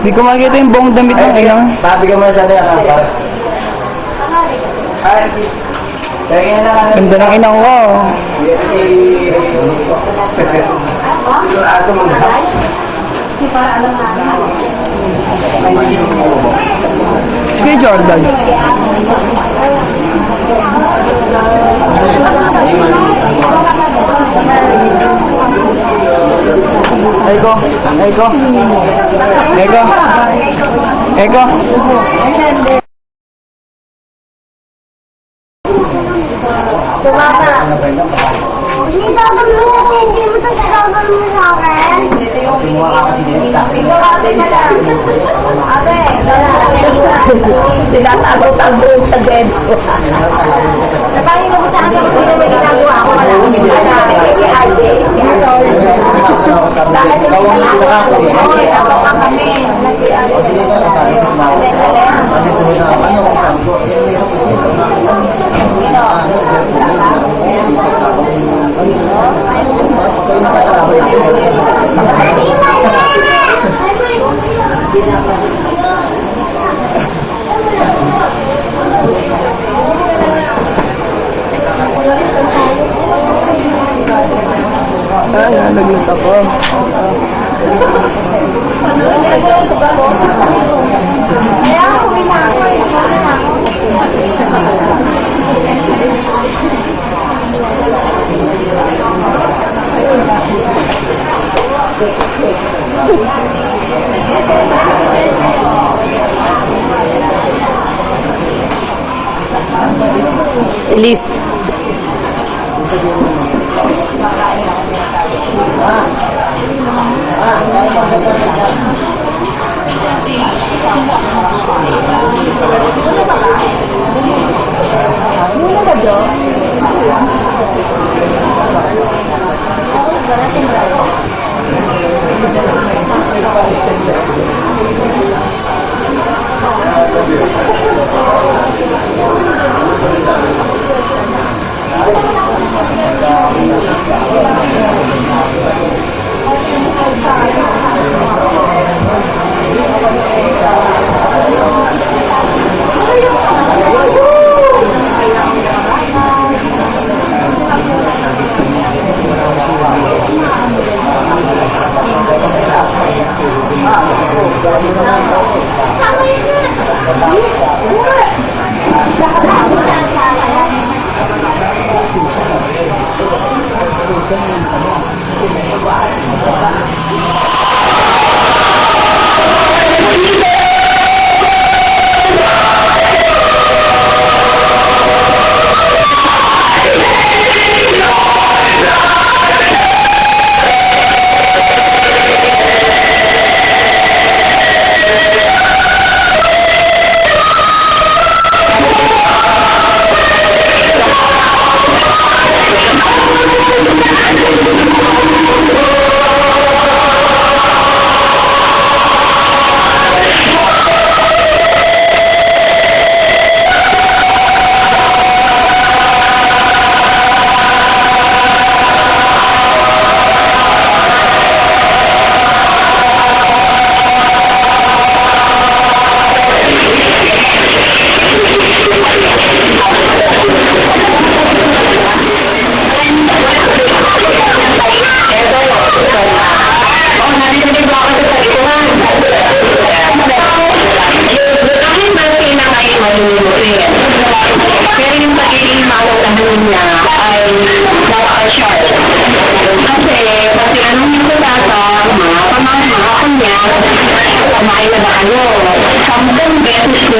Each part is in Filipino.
Hindi ko makikita yung buong damit ng ina. Sabi ka mo sa. Kaya na. Ganda ng ina ko. Ako mo na. Sige, Jordan. Eko, Eko, Eko, Eko. Bumaba. Hindi dapat mo, hindi mo sa dapat mo sa akin. Ate, tinatago-tago sa bed ko. Napahin mo sa akin, hindi naman ginagawa ko. Wala akong ginagawa. Kay Ate. Hindi ka lang ako? Oy, ako ka kami. Ay, nalaglag ako. Kaya ako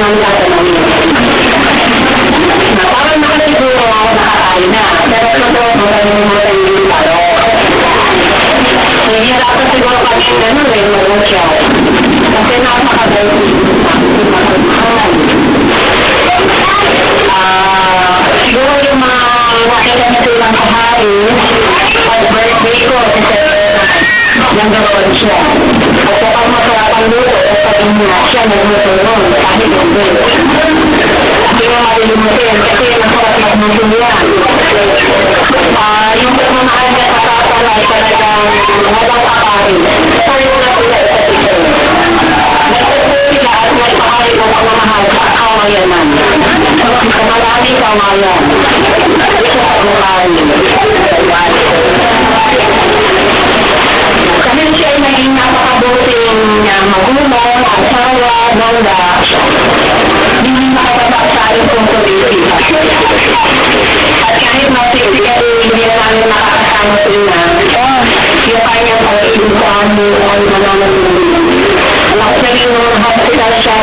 Gracias.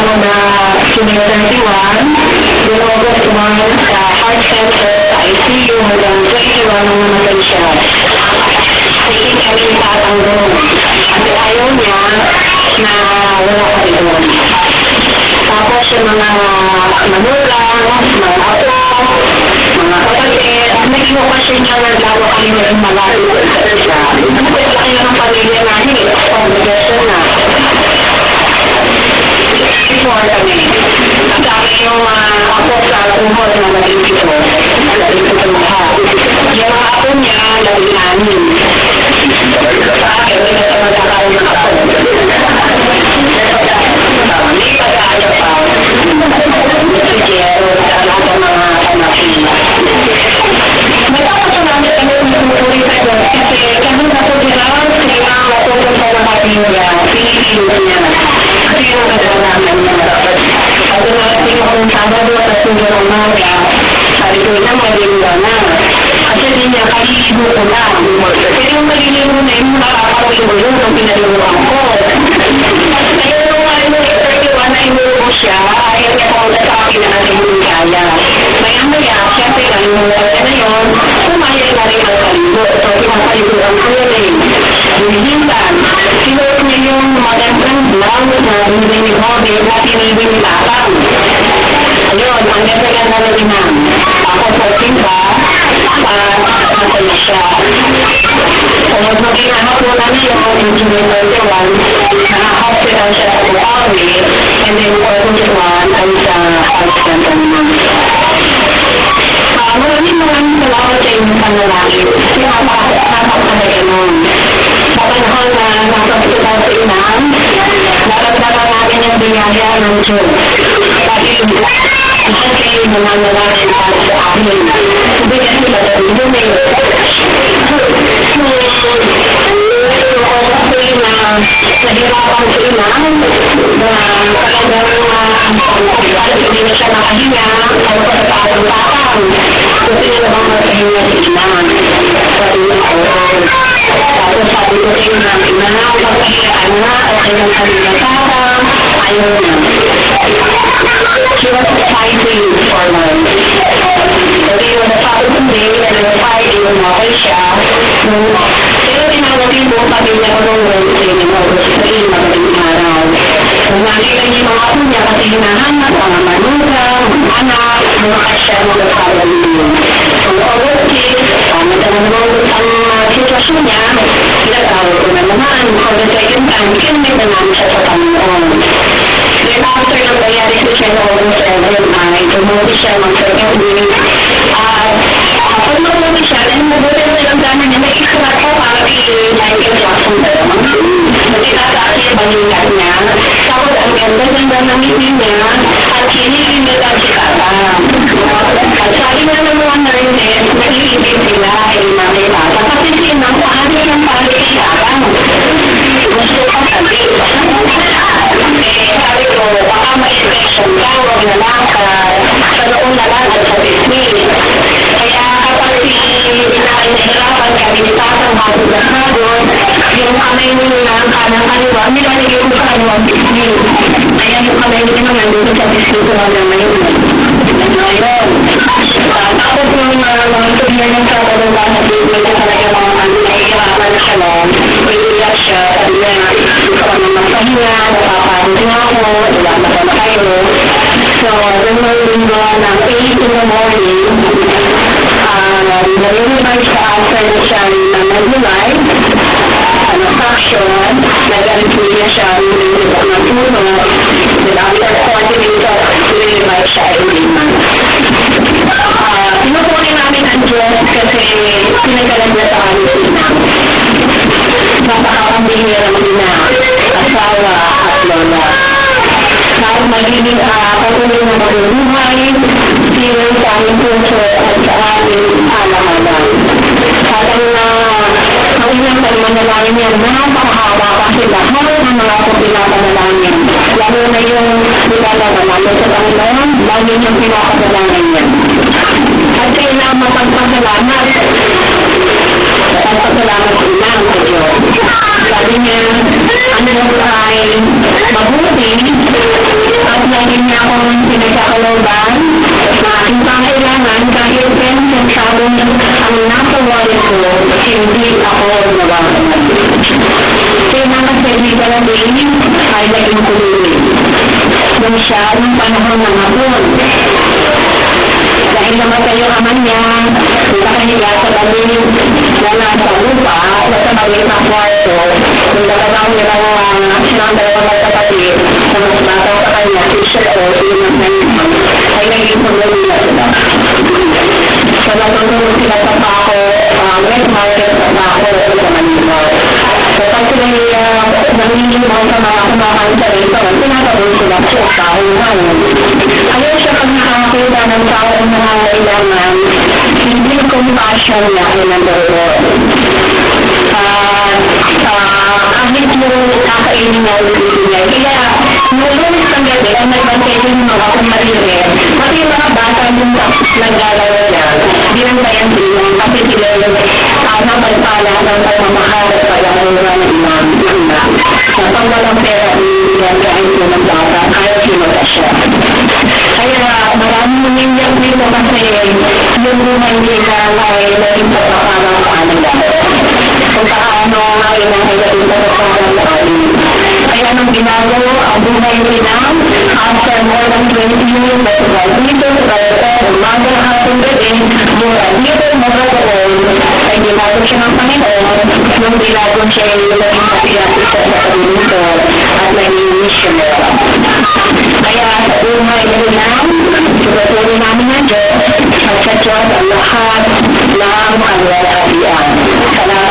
Siya nung na senior 31, dinogos naman sa heart center, sa ICU, hanggang 21 nung namatay siya. Hindi kami tatanggol. Kasi ayaw niya na wala ka doon. Tapos yung mga manulang, mga apo, mga kapatid, naging okasyon niya naglawa kami ng malayo sa. Laki na ng pamilya namin, obligation na. Before kami, ang dami ako sa umod na naging pito, naging pito lahat. Yung akin, kalilibo ko lang. Pero yung malilibo na yung nakakawin ko yun nung pinalimuan ko. Kaya nung ano, 31 na inubo siya, ayaw niya pumunta sa akin na natin yung kaya. Maya-maya, syempre, nalimutan niya na yun, pumayag na rin ang kalibo. So, pinapaliguan ko yun eh. Hinihintan. Sinuot niya yung magandang blouse na hindi ni Bobby na tinibig ni Lapang. Ayun, ang ganda-ganda na rin จะผมมาทำงานครอบครัวนั้นที่เราอยู่ที่เมืองเดียวกันนะครอบครัวเราจะปกป้องนี้ในเมืองคนที่วอันจะอันจะจำนวนถามว่าที่มันเราจริงทำอะไรที่เราทำทำอไรกันบ้างเาเป็นห้องน้ำเราต้องไปเติมน้ำ namin yung biyaya ng Diyos. Dahil isa kayo nananalangin para sa amin. Hindi kasi madali yun eh. na nahirapan sa ina na talagang hindi na siya nakahinga o pagkakataon kasi na naman makahinga si ina sabi niya ko tapos sabi ko sa ina ina magpahinga ka na okay lang kami na tata ayaw na she was fighting for life kasi yung sabi ko hindi na nag-fighting okay siya nung pero tinawag yung buong pamilya ko nung Wednesday ni August 3, magaling araw. Kung nakita niyo yung mga apo niya kasi hinahanap, mga manugang, anak, mga kasya ng nagpapalilin. Kung August 6, uh, nagtanong ang uh, sitwasyon niya, pinatawag ko na naman. For the second time, kinamit na namin siya sa Panginoon. Then after ng nangyari sa siya noong August 7, ay tumuwi siya mag-second week. At pag mabuti siya, dahil mabuti na silang dami niya, may ikrat ko para kay Michael Jackson na naman. Nagkikataas yung niya. Tapos ang ganda-ganda ng ngiti niya, at hinilin niya lang si Tata. At sabi nga ng mga nurses, naiibig sila ay Tata. Kasi sinang paano ng paano si nahihirapan na siya sabi niya, gusto ko naman magpahinga, napapahinga nga ako, wala na ba kayo. So, nung may linggo ng 8 in the morning, uh, nare-remind sa after na siya na nag-live, ano, action, nag-aripin siya, nililibak ng puno, pananalangin yan, napakahaba kasi lahat ng mga ako pinapanalangin. Lalo na yung nilalaman namin sa Panginoon, lagi niyang pinapanalangin yan. At kailangan mapagpasalamat. Mapagpasalamat ko lang sa Diyos. Sabi niya, ano ay mabuti at lagi niya akong pinagkakaloban na aking pangailangan dahil pension sabi niya ang nasa wallet ko hindi ako nawawalan. Kaya naman sa kaibigan din ay naging tuloy. Nung siya, nung panahon ng hapon, dahil namatay yung ama niya, nakahiga sa tabi na nasa lupa, nasa tabi ng kwarto, kung nagagawa niya lang uh, silang dalawang magkakapit, na mas bata sa kanya, si siya o si Manang, ay naging pagawin na sila. Sa natutulog sila sa pako, uh, wet market sa pako sa Manila. So pag sila uh, nangingibaw sa mga kumakain sa rito, tinatawag sila sa tahunan. Ayaw siya pag nakakita ng tao ang mga kailangan, hindi compassion kahit yung kakainin o niya. Kaya, nung lunes ng gabi, ang nagbantay din yung mga kumarire, pati yung mga bata yung naggalaw niya, binantayan din kasi sila yung uh, napagpala ng pagmamahal at pagmamahal ng ng ina. Na pag walang pera, ibigyan niya ang ng bata, kahit sino na siya. Kaya maraming nangyayang dito kasi yung buhay nila ay naging pagkakalang sa kanila. Kung paano ay nangyayarin sa pagkakalang Kaya nung ginagawa ang buhay nila, After more than 20 years of graduated writer, umaga hapon gabi, mura dito magkakaroon, ay ginagod siya ng Panginoon, nung ginagod siya ay naging patriyatis sa pagkakalito at naging missionary. Kaya sa buhay nila lang, Tutuloy namin ng Diyos at sa Diyos ang lahat ng kanyang kabiyan. Salamat.